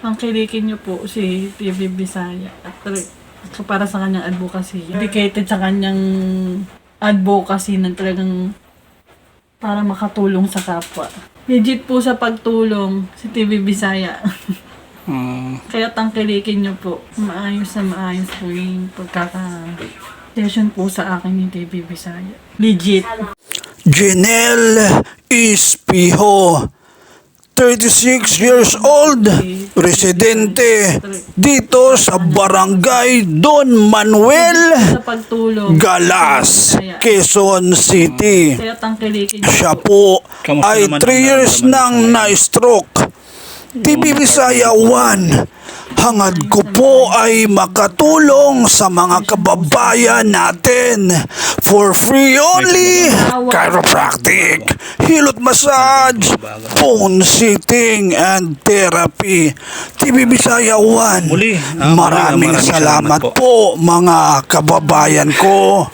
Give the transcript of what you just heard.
Tangkilikin niyo po si TV Bisaya at so para sa kanyang advocacy. Dedicated sa kanyang advocacy na talagang para makatulong sa kapwa. Legit po sa pagtulong si TV Bisaya. Mm. Kaya tangkilikin niyo po. Maayos na maayos po yung pagkaka-session po sa akin ni TV Bisaya. Legit. Janelle Ispiho, 36 years old, residente dito sa barangay Don Manuel. Galas, Quezon City. Siya po. po ay 3 years nang na-stroke. TV Bisaya 1. Hangad ko po ay makatulong sa mga kababayan natin. For free only, chiropractic, hilot massage, phone sitting, and therapy. TV Bisaya 1. Muli, ah, maraming, salamat po mga kababayan ko.